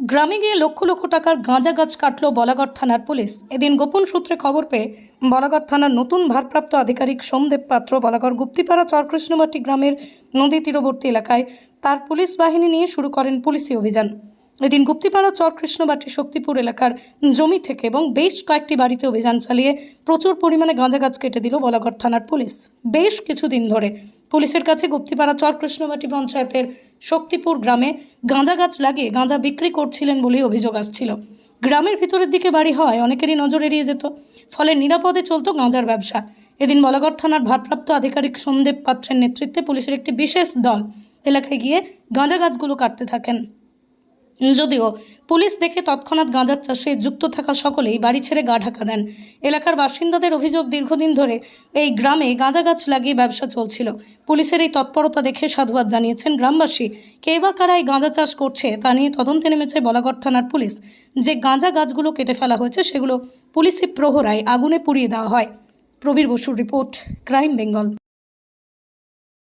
গ্রামে গিয়ে লক্ষ লক্ষ টাকার গাঁজা গাছ কাটল বলাগড় থানার পুলিশ। এদিন গোপন সূত্রে খবর পেয়ে বলাগড় থানার নতুন ভারপ্রাপ্ত আধিকারিক সোমদেব পাত্র বলাগড় গুপ্তিপাড়া চরকৃষ্ণবাটি গ্রামের নদী তীরবর্তী এলাকায় তার পুলিশ বাহিনী নিয়ে শুরু করেন পুলিশি অভিযান। এদিন গুপ্তিপাড়া চরকৃষ্ণবাটি শক্তিপুর এলাকার জমি থেকে এবং বেশ কয়েকটি বাড়িতে অভিযান চালিয়ে প্রচুর পরিমাণে গাঁজা গাছ কেটে দিল বলাগড় থানার পুলিশ। বেশ কিছুদিন ধরে পুলিশের কাছে গুপ্তিপাড়া চরকৃষ্ণবাটি পঞ্চায়েতের শক্তিপুর গ্রামে গাঁজা গাছ লাগিয়ে গাঁজা বিক্রি করছিলেন বলেই অভিযোগ আসছিল। গ্রামের ভিতরের দিকে বাড়ি হয় অনেকেরই নজর এড়িয়ে যেত, ফলে নিরাপদে চলতো গাঁজার ব্যবসা। এদিন বলাগড় থানার ভারপ্রাপ্ত আধিকারিক সোমদেব পাত্রের নেতৃত্বে পুলিশের একটি বিশেষ দল এলাকায় গিয়ে গাঁজা গাছগুলো কাটতে থাকেন। যদিও পুলিশ দেখে তৎক্ষণাৎ গাঁজার চাষে যুক্ত থাকা সকলেই বাড়ি ছেড়ে গা ঢাকা দেন। এলাকার বাসিন্দাদের অভিযোগ, দীর্ঘদিন ধরে এই গ্রামে গাঁজা গাছ লাগিয়ে ব্যবসা চলছিল। পুলিশের এই তৎপরতা দেখে সাধুবাদ জানিয়েছেন গ্রামবাসী। কে বা কারা এই গাঁজা চাষ করছে তা নিয়ে তদন্তে নেমেছে বলাগড় থানার পুলিশ। যে গাঁজা গাছগুলো কেটে ফেলা হয়েছে সেগুলো পুলিশি প্রহরায় আগুনে পুড়িয়ে দেওয়া হয়। প্রবীর বসুর রিপোর্ট, ক্রাইম বেঙ্গল।